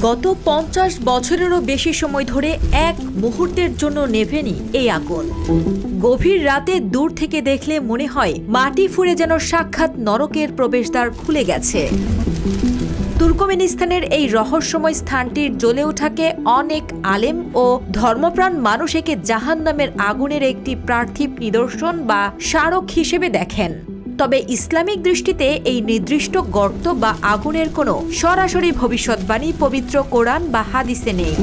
গত পঞ্চাশ বছরেরও বেশি সময় ধরে এক মুহূর্তের জন্য নেভেনি এই আগুন গভীর রাতে দূর থেকে দেখলে মনে হয় মাটি ফুঁড়ে যেন সাক্ষাৎ নরকের প্রবেশদ্বার খুলে গেছে। তুর্কমেনিস্তানের এই রহস্যময় স্থানটির জ্বলে ওঠাকে অনেক আলেম ও ধর্মপ্রাণ মানুষ একে জাহান্নামের আগুনের একটি পার্থিব নিদর্শন বা স্মারক হিসেবে দেখেন। তবে ইসলামিক দৃষ্টিতে এই নির্দিষ্ট গর্ত বা আগুনের কোনো সরাসরি ভবিষ্যৎবাণী, পবিত্র কোরআন বা হাদিসে নেই।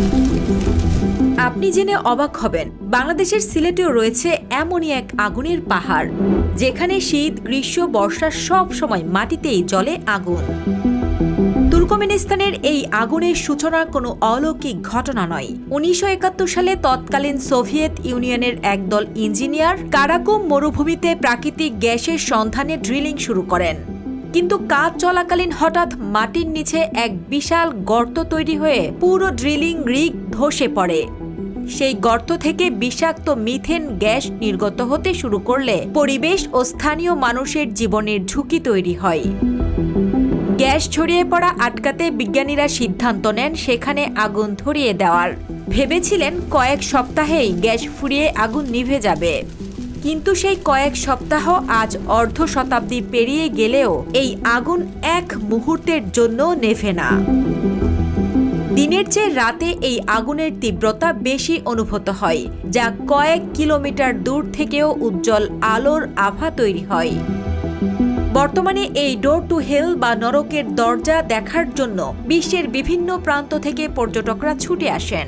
আপনি জেনে অবাক হবেন, বাংলাদেশের সিলেটেও রয়েছে এমনই এক আগুনের পাহাড়, যেখানে শীত, গ্রীষ্ম, বর্ষা সব সময় মাটিতেই জলে আগুন। তুর্কমেনিস্তানের এই আগুনের সূচনা কোনো অলৌকিক ঘটনা নয়। উনিশশো সালে তৎকালীন সোভিয়েত ইউনিয়নের একদল ইঞ্জিনিয়ার কারাকুম মরুভূমিতে প্রাকৃতিক গ্যাসের সন্ধানে ড্রিলিং শুরু করেন। কিন্তু কাজ চলাকালীন হঠাৎ মাটির নিচে এক বিশাল গর্ত তৈরি হয়ে পুরো ড্রিলিং রিগ ধসে পড়ে। সেই গর্ত থেকে বিষাক্ত মিথেন গ্যাস নির্গত হতে শুরু করলে পরিবেশ ও স্থানীয় মানুষের জীবনের ঝুঁকি তৈরি হয়। গ্যাস ছড়িয়ে পড়া আটকাতে বিজ্ঞানীরা সিদ্ধান্ত নেন সেখানে আগুন ধরিয়ে দেওয়ার। ভেবেছিলেন কয়েক সপ্তাহেই গ্যাস ফুরিয়ে আগুন নিভে যাবে। কিন্তু সেই কয়েক সপ্তাহ আজ অর্ধ শতাব্দী পেরিয়ে গেলেও এই আগুন এক মুহূর্তের জন্য নেভে না। দিনের চেয়ে রাতে এই আগুনের তীব্রতা বেশি অনুভূত হয়, যা কয়েক কিলোমিটার দূর থেকেও উজ্জ্বল আলোর আভা তৈরি হয়। বর্তমানে এই ডোর টু হেল বা নরকের দরজা দেখার জন্য বিশ্বের বিভিন্ন প্রান্ত থেকে পর্যটকরা ছুটে আসেন।